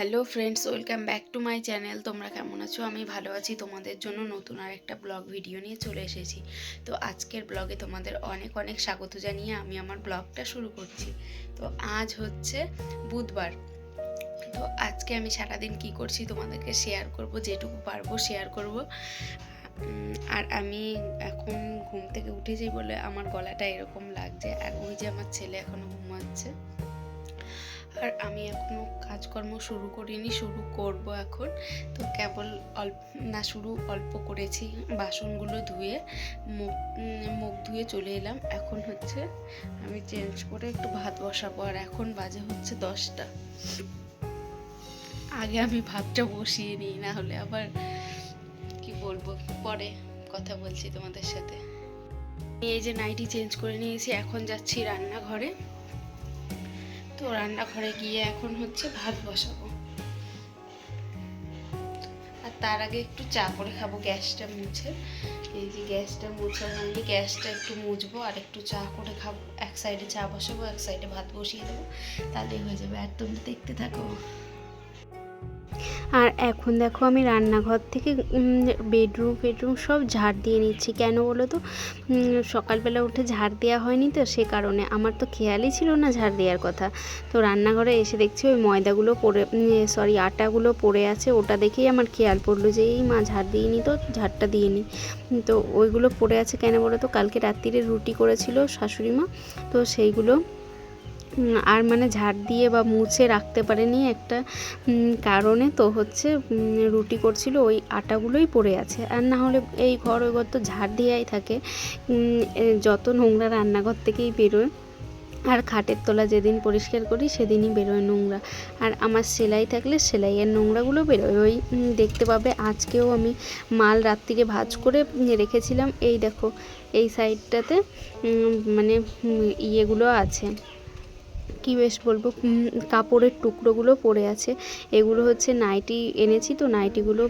Hello friends, welcome back to my channel. তোমরা কেমন আছো? আমি ভালো আছি। তোমাদের জন্য নতুন আর একটা ব্লগ ভিডিও নিয়ে চলে এসেছি। তো আজকের ব্লগে তোমাদের অনেক অনেক স্বাগত জানিয়ে আমি আমার ব্লগটা শুরু করছি। তো আজ হচ্ছে বুধবার। তো আজকে আমি সারাদিন কি করছি তোমাদেরকে শেয়ার করব, যেটুকু পারব শেয়ার করব। আর আমি এখন ঘুম থেকে উঠেছি বলে আমার গলাটা এরকম লাগছে। আর ওই যে আমার ছেলে এখনও ঘুমাচ্ছে। আর আমি এখনও কাজকর্ম শুরু করিনি, শুরু করব এখন। তো কেবল অল্প, না শুরু, অল্প করেছি বাসনগুলো ধুয়ে। মুখ মুখ ধুয়ে চলে এলাম। এখন হচ্ছে আমি চেঞ্জ করে একটু ভাত বসাবো। আর এখন বাজে হচ্ছে দশটা। আগে আমি ভাতটা বসিয়ে নিই, না হলে আবার কি বলব, পরে কথা বলছি তোমাদের সাথে। এই যে নাইটি চেঞ্জ করে নিয়েছি, এখন যাচ্ছি রান্নাঘরে। তো রান্নাঘরে গিয়ে এখন হচ্ছে ভাত বসাবো। আর তার আগে একটু চা করে খাব, গ্যাসটা মুছে। এই যে গ্যাসটা মুছে হয়নি গ্যাসটা একটু মুছবো আর একটু চা করে খাব। এক সাইডে চা বসাবো, এক সাইডে ভাত বসিয়ে দেবো, তাহলেই হয়ে যাবে। আর তুমি দেখতে থাকো। আর এখন দেখো আমি রান্নাঘর থেকে বেডরুম ফেডরুম সব ঝাড় দিয়ে নিচ্ছি। কেন বলো তো? সকালবেলা উঠে ঝাড় দেওয়া হয়নি তো, সে কারণে। আমার তো খেয়ালই ছিল না ঝাড় দেওয়ার কথা। তো রান্নাঘরে এসে দেখছি ওই ময়দাগুলো পড়ে সরি আটাগুলো পড়ে আছে। ওটা দেখেই আমার খেয়াল পড়ল যে, এই মা, ঝাড় দিইনি তো, ঝাড়টা দিয়ে নি তো ওইগুলো পড়ে আছে কেন বলো তো? কালকে রাত্রিরে রুটি করেছিল শাশুড়ি মা। তো সেইগুলো আর মানে ঝাড় দিয়ে বা মুছে রাখতে পারেনি একটা কারণে তো হচ্ছে রুটি করছিল ওই আটাগুলোই পড়ে আছে। আর না হলে এই ঘর ওই ঘর তো ঝাড় দেওয়াই থাকে। যত নোংরা রান্নাঘর থেকেই বেরোয়, আর খাটের তলা যেদিন পরিষ্কার করি সেদিনই বেরোয় নোংরা। আর আমার সেলাই থাকলে সেলাইয়ের নোংরাগুলো বেরোয়। ওই দেখতে পাবে আজকেও আমি মাল রাত্রিরে ভাজ করে রেখেছিলাম। এই দেখো, এই সাইডটাতে মানে ইয়েগুলো আছে। কি বেশ বলব কাপড়ের টুকরোগুলো পড়ে আছে। এগুলো হচ্ছে নাইটি এনেছি তো, নাইটিগুলো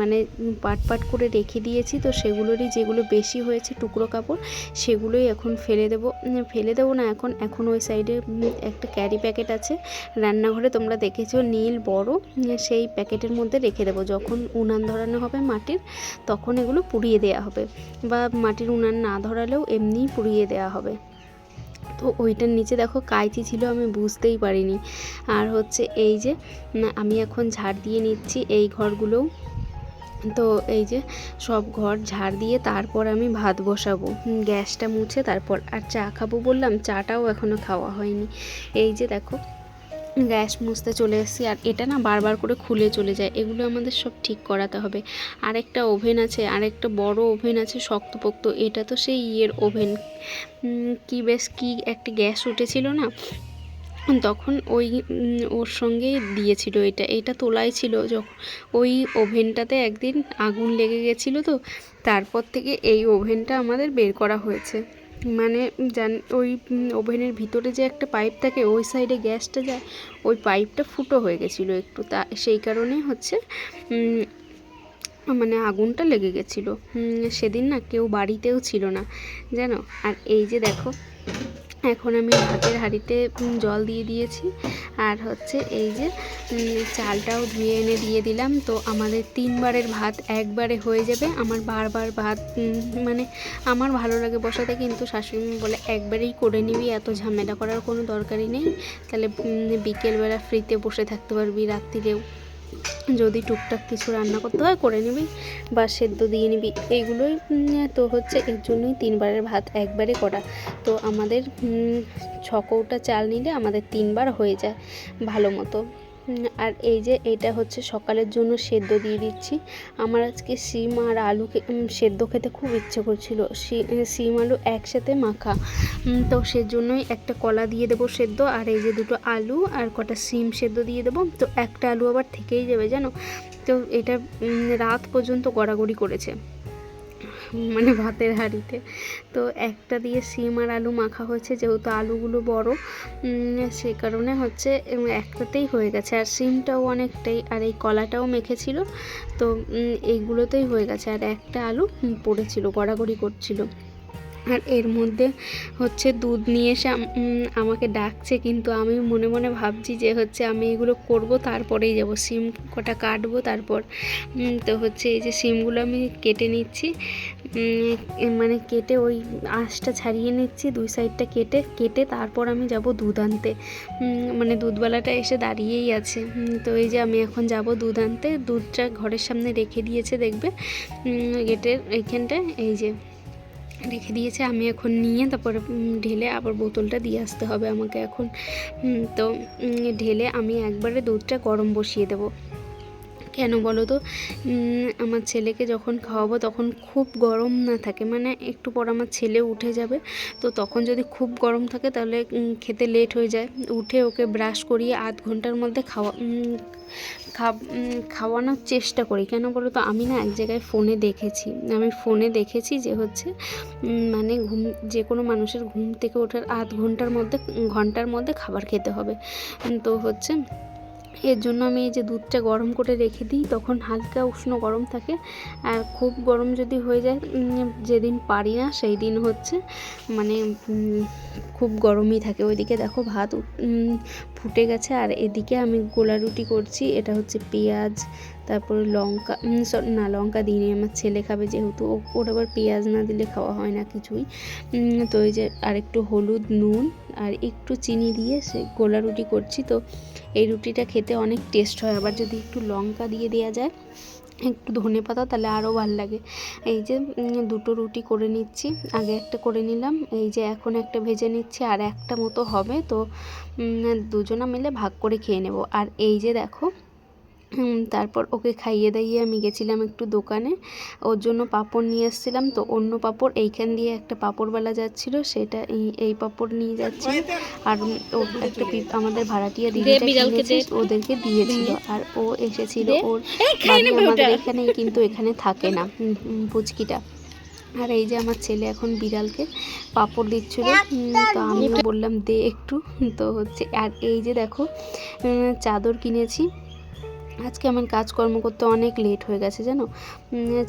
মানে পাট পাট করে রেখে দিয়েছি তো, সেগুলোরই যেগুলো বেশি হয়েছে টুকরো কাপড়, সেগুলোই এখন ফেলে দেবো। ফেলে দেবো না এখন এখন ওই সাইডে একটা ক্যারি প্যাকেট আছে। রান্নাঘরে তোমরা দেখেছ নীল, বড় সেই প্যাকেটের মধ্যে রেখে দেবো। যখন উনান ধরানো হবে মাটির, তখন এগুলো পুড়িয়ে দেওয়া হবে। বা মাটির উনান না ধরালেও এমনিই পুড়িয়ে দেওয়া হবে। তো ওইটার নিচে দেখো কাইচি ছিল, আমি বুঝতেই পারিনি। আর হচ্ছে এই যে আমি এখন ঝাড় দিয়ে নিচ্ছি এই ঘরগুলোও। তো এই যে সব ঘর ঝাড় দিয়ে তারপর আমি ভাত বসাবো। গ্যাসটা মুছে তারপর আর চা খাব বললাম, চাটাও এখনও খাওয়া হয়নি। এই যে দেখো গ্যাস মুছতে চলে এসেছি আর এটা না বারবার করে খুলে চলে যায়। এগুলো আমাদের সব ঠিক করাতে হবে। আরেকটা ওভেন আছে, আরেকটা বড় ওভেন আছে শক্তপোক্ত। এটা তো সেই ইয়ের ওভেন। কি বেশ কি একটা গ্যাস উঠেছিল না? তখন ওই ওর সঙ্গে দিয়েছিল এটা। এটা তোলাই ছিল যখন। ওই ওভেনটাতে একদিন আগুন লেগে গেছিল তো, তারপর থেকে এই ওভেনটা আমাদের বের করা হয়েছে। মানে জান, ওই ওভেনের ভিতরে যে একটা পাইপ থাকে, ওই সাইডে গ্যাসটা যায়, ওই পাইপটা ফুটো হয়ে গেছিল একটু। তা, সেই কারণে হচ্ছে মানে আগুনটা লেগে গেছিল। সেদিন না কেউ বাড়িতেও ছিল না, জানো? আর এই যে দেখো এখন আমি ভাতের হাঁড়িতে জল দিয়ে দিয়েছি। আর হচ্ছে এই যে চালটাও ধুয়ে এনে দিয়ে দিলাম। তো আমাদের তিনবারের ভাত একবারে হয়ে যাবে। আমার বারবার ভাত মানে আমার ভালো লাগে বসাতে, কিন্তু শাশুড়ি বলে, একবারেই করে নিবি, এত ঝামেলা করার কোনো দরকারই নেই। তাহলে বিকেলবেলা ফ্রিতে বসে থাকতে পারবি রাত্রিরেও। যদি টুকটাক কিছু রান্না করতে হয়, করে নিবি বা সেদ্ধ দিয়ে নিবি। এইগুলোই তো হচ্ছে এর জন্যই তিনবারের ভাত একবারে করা। তো আমাদের ছ কৌটা চাল নিলে আমাদের তিনবার হয়ে যায় ভালো মতো। আর এই যে এটা হচ্ছে সকালের জন্য সেদ্ধ দিয়ে দিচ্ছি। আমার আজকে শিম আর আলুকে সেদ্ধ খেতে খুব ইচ্ছে করছিল। শিম আলু একসাথে মাখা। তো সেজন্যই একটা কলা দিয়ে দেবো সেদ্ধ, আর এই যে দুটো আলু আর কটা শিম সেদ্ধ দিয়ে দেবো। তো একটা আলু আবার থেকেই যাবে জানো? তো এটা রাত পর্যন্ত গড়াগড়ি করেছে। মানে ভাতের হাঁড়িতে। তো একটা দিয়ে সিম আর আলু মাখা হয়েছে, যেহেতু আলুগুলো বড় সে কারণে হচ্ছে একটাতেই হয়ে গেছে। আর সিমটাও অনেকটাই, আর এই কলাটাও মেখেছিল, তো এইগুলোতেই হয়ে গেছে। আর একটা আলু পড়েছিল, গড়াগড়ি করছিল। আর এর মধ্যে হচ্ছে দুধ নিয়ে এসে আমাকে ডাকছে, কিন্তু আমি মনে মনে ভাবছি যে হচ্ছে আমি এগুলো করব, তারপরেই যাব। সিম কটা কাটবো, তারপর তো হচ্ছে এই যে সিমগুলো আমি কেটে নিচ্ছি। মানে কেটে ওই আঁশটা ছাড়িয়ে নিচ্ছি, দুই সাইডটা কেটে কেটে তারপর আমি যাব দুধ আনতে। মানে দুধওয়ালাটা এসে দাঁড়িয়েই আছে। তো এই যে আমি এখন যাব দুধ আনতে। দুধটা ঘরের সামনে রেখে দিয়েছে, দেখবে? গেটের এইখানটায় এই যে। রেখে দিয়েছে, আমি এখন নিয়ে তারপরে ঢেলে আবার বোতলটা দিয়ে আসতে হবে আমাকে এখন। তো ঢেলে আমি একবারে দুধটা গরম বসিয়ে দেবো। কেন বলো তো? আমার ছেলেকে যখন খাওয়াবো তখন খুব গরম না থাকে মানে একটু পর আমার ছেলে উঠে যাবে, তো তখন যদি খুব গরম থাকে তাহলে খেতে লেট হয়ে যায়। উঠে ওকে ব্রাশ করিয়ে আধ ঘণ্টার মধ্যে খাওয়া খাওয়ানোর চেষ্টা করি। কেন বলো তো? আমি না এক জায়গায় ফোনে দেখেছি। আমি ফোনে দেখেছি যে হচ্ছে মানে ঘুম, যে কোনো মানুষের ঘুম থেকে ওঠার আধ ঘণ্টার মধ্যে ঘণ্টার মধ্যে খাবার খেতে হবে। তো হচ্ছে এর জন্য আমি এই যে দুধটা গরম করে রেখে দিই, তখন হালকা উষ্ণ গরম থাকে। আর খুব গরম যদি হয়ে যায় যেদিন পারি না সেই দিন হচ্ছে মানে খুব গরমই থাকে। ওইদিকে দেখো ভাত ফুটে গেছে। আর এদিকে আমি গোলা রুটি করছি, এটা হচ্ছে পেঁয়াজ তারপরে লঙ্কা sorry, না লঙ্কা দিইনি আমার ছেলে খাবে যেহেতু ওর আবার পেঁয়াজ না দিলে খাওয়া হয় না কিছুই। তো এই যে আর একটু হলুদ নুন আর একটু চিনি দিয়ে সে গোলা রুটি করছি তো এই রুটিটা খেতে অনেক টেস্ট হয়। আবার যদি একটু লঙ্কা দিয়ে দেওয়া যায় একটু ধনে পাতা তাহলে আরও ভালো লাগে। এই যে দুটো রুটি করে নিচ্ছি আগে একটা করে নিলাম এই যে এখন একটা ভেজে নিচ্ছি আর একটা মতো হবে তো দুজনা মিলে ভাগ করে খেয়ে নেব। আর এই যে দেখো তারপর ওকে খাইয়ে দাইয়ে আমি গেছিলাম একটু দোকানে। ওর জন্য পাঁপড় নিয়ে এসেছিলাম তো অন্য পাঁপড় এইখান দিয়ে একটা পাঁপড়ওয়ালা যাচ্ছিল সেটা এই এই পাঁপড় নিয়ে যাচ্ছি। আর ও একটা আমাদের ভাড়াটিয়া দিদিটা ওদেরকে দিয়েছিল। আর ও এসেছিল ওর আমাদের এখানে কিন্তু এখানে থাকে না পুচকিটা। আর এই যে আমার ছেলে এখন বিড়ালকে পাপড় দিচ্ছিল তো আমিও বললাম দে একটু তো হচ্ছে। আর এই যে দেখো চাদর কিনেছি। আজকে আমার কাজকর্ম করতে অনেক লেট হয়ে গেছে, জানো?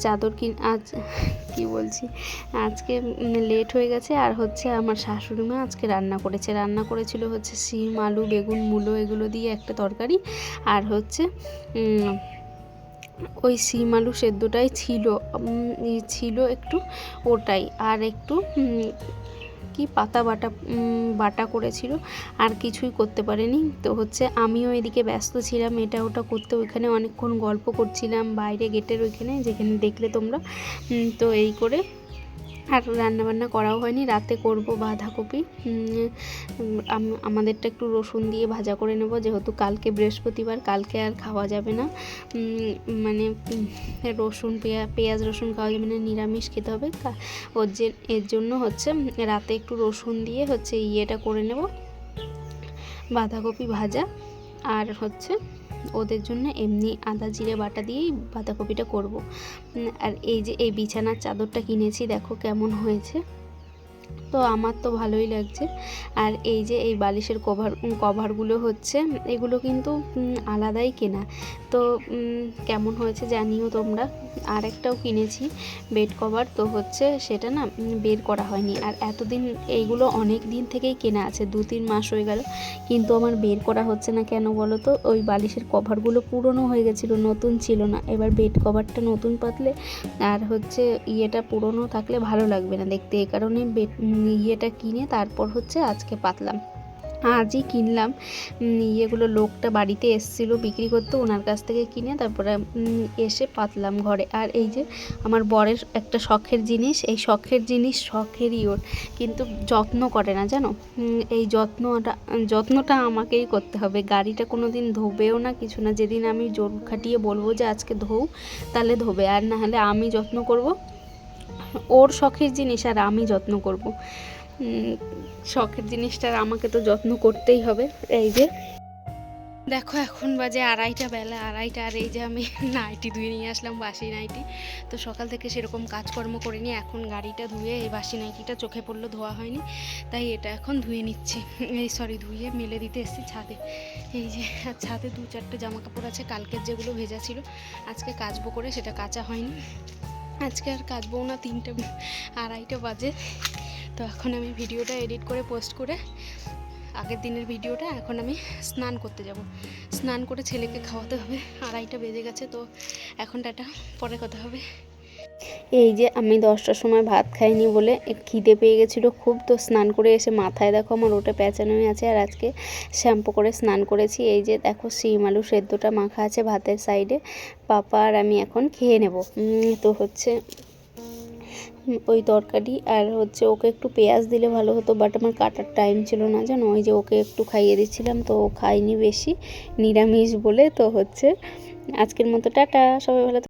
চাদর কিন, আজ, কি বলছি? আজকে লেট হয়ে গেছে আর হচ্ছে আমার শাশুড়ি মা আজকে রান্না করেছে। রান্না করেছিল হচ্ছে শিম, আলু, বেগুন, মূলো এগুলো দিয়ে একটা তরকারি। আর হচ্ছে ওই শিম, আলু সেদ্ধটাই ছিল ছিল একটু ওটাই। আর একটু কি পাতা বাটা বাটা করেছিল, আর কিছুই করতে পারেনি। তো হচ্ছে আমিও এদিকে ব্যস্ত ছিলাম, এটা ওটা করতে, ওইখানে অনেকক্ষণ গল্প করছিলাম, বাইরে গেটের ওইখানে, যেখানে দেখলে তোমরা। তো এই করে আর রান্নাবান্না করাও হয়নি, রাতে করব বাঁধাকপি। আমাদেরটা একটু রসুন দিয়ে ভাজা করে নেব, যেহেতু কালকে বৃহস্পতিবার, কালকে আর খাওয়া যাবে না। মানে রসুন, পেঁয়া, পেঁয়াজ, রসুন খাওয়া যাবে না, নিরামিষ খেতে হবে। ওর যে, এর জন্য হচ্ছে রাতে একটু রসুন দিয়ে হচ্ছে ইয়েটা করে নেব, বাঁধাকপি ভাজা। আর হচ্ছে ওদের জন্য এমনি আদা, জিরে, বাটা দিয়েই বাঁধাকপিটা করব। আর এই যে এই বিছানার চাদরটা কিনেছি, দেখো কেমন হয়েছে। তো আমার তো ভালোই লাগছে। আর এই যে এই বালিশের কভার কভারগুলো হচ্ছে, এগুলো কিন্তু আলাদাই কেনা। তো কেমন হয়েছে জানিও তোমরা। আর একটাও কিনেছি, বেড কভার। তো হচ্ছে সেটা না বের করা হয়নি। আর এতদিন এইগুলো অনেক দিন থেকেই কেনা আছে, দু তিন মাস হয়ে গেল। কিন্তু আমার বের করা হচ্ছে না কেন বলো তো? ওই বালিশের কভারগুলো পুরনো হয়ে গেছিল, নতুন ছিল না। এবার বেড কভারটা নতুন পাতলে, আর হচ্ছে ইয়েটা পুরনো থাকলে ভালো লাগবে না দেখতে। এই কারণে বেড ইয়েটা কিনে তারপর হচ্ছে আজকে পাতলাম। আজই কিনলাম। ইয়েগুলো লোকটা বাড়িতে এসেছিল বিক্রি করতে, ওনার কাছ থেকে কিনে তারপরে এসে পাতলাম ঘরে। আর এই যে আমার বরের একটা শখের জিনিস, এই শখের জিনিস শখেরই ওর। কিন্তু যত্ন করে না, জানো? এই যত্নটা যত্নটা আমাকেই করতে হবে। গাড়িটা কোনো দিন ধোবেও না, কিছু না। যেদিন আমি জোর খাটিয়ে বলব যে আজকে ধোও তাহলে ধোবে। আর না হলে আমি যত্ন করব ওর শখের জিনিস আর আমি যত্ন করব। শখের জিনিসটার আমাকে তো যত্ন করতেই হবে, এই যে। দেখো এখন বাজে আড়াইটা বেলা, আড়াইটা, আর এই যে আমি নাইটি ধুয়ে নিয়ে আসলাম, বাসি নাইটি। তো সকাল থেকে সেরকম কাজকর্ম করে করিনি, এখন গাড়িটা ধুয়ে এই বাসি নাইটিটা চোখে পড়ল ধোয়া হয়নি, তাই এটা এখন ধুয়ে নিচ্ছি। এই সরি ধুয়ে মেলে দিতে এসেছি ছাদে। এই যে ছাদে দু চারটে জামা কাপড় আছে, কালকের যেগুলো ভেজা ছিল, আজকে কাচবো করে সেটা কাচা হয়নি। আজকে আর কাজবো না, তিনটে আড়াইটা বাজে। তো এখন আমি ভিডিওটা এডিট করে পোস্ট করে আগের দিনের ভিডিওটা এখন আমি স্নান করতে যাব। স্নান করে ছেলেকে খাওয়াতে হবে, আড়াইটা বেজে গেছে, তো এখন টাটা, পরে কথা হবে। এই যে আমি দশটার সময় ভাত খাইনি বলে খিদে পেয়ে গেছিল খুব, তো স্নান করে এসে মাথায় দেখো আমার ওটা প্যাঁচানোই আছে আর আজকে শ্যাম্পু করে স্নান করেছি। এই যে দেখো শিম আলু সেদ্ধটা মাখা আছে ভাতের সাইডে, পাপা আর আমি এখন খেয়ে নেব। তো হচ্ছে ওই তরকারি আর হচ্ছে ওকে একটু পেঁয়াজ দিলে ভালো হতো বাট আমার কাটার টাইম ছিল না জানো? ওই যে ওকে একটু খাইয়ে দিচ্ছিলাম, তো ও খায়নি বেশি, নিরামিষ বলে, তো হচ্ছে আজকের মতো টাটা, সবাই ভালো।